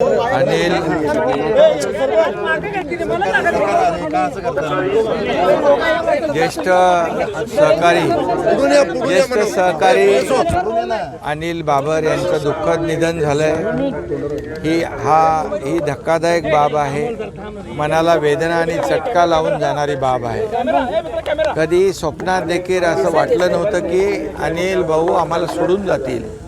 अनिल ज्येष्ठ सहकारी ज्येष्ठ सहकारी अनिल बाबर यांचं दुःखद निधन झालंय. ही हा ही धक्कादायक बाब आहे. मनाला वेदना आणि चटका लावून जाणारी बाब आहे. कधी स्वप्नात देखील असं वाटलं नव्हतं की अनिल भाऊ आम्हाला सोडून जातील.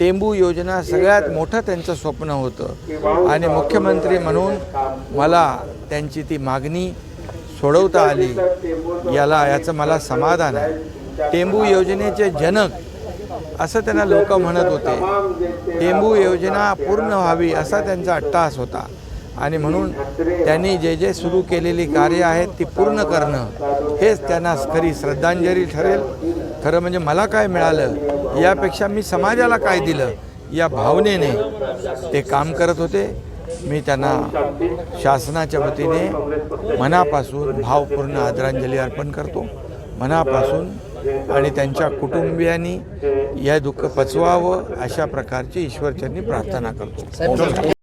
टेंबू योजना सगळ्यात मोठं त्यांचं स्वप्न होतं. आणि मुख्यमंत्री म्हणून मला त्यांची ती मागणी सोडवता आली. याला याचं मला समाधान आहे. टेंबू योजनेचे जनक असं त्यांना लोक म्हणत होते. टेंबू योजना पूर्ण व्हावी असा त्यांचा अट्टास होता. आणि म्हणून त्यांनी जे जे सुरू केलेली कार्य आहेत ती पूर्ण करणं हेच त्यांना खरी श्रद्धांजली ठरेल. खरं म्हणजे मला काय मिळालं यापेक्षा मी समाजाला काय दिलं या भावनेने ते काम करत होते. मी त्यांना शासनाच्या वतीने मनापासून भावपूर्ण आदरांजली अर्पण करतो. मनापासून आणि त्यांच्या कुटुंबियांनी या दुःख पचवावं अशा प्रकारची ईश्वरचरणी प्रार्थना करतो.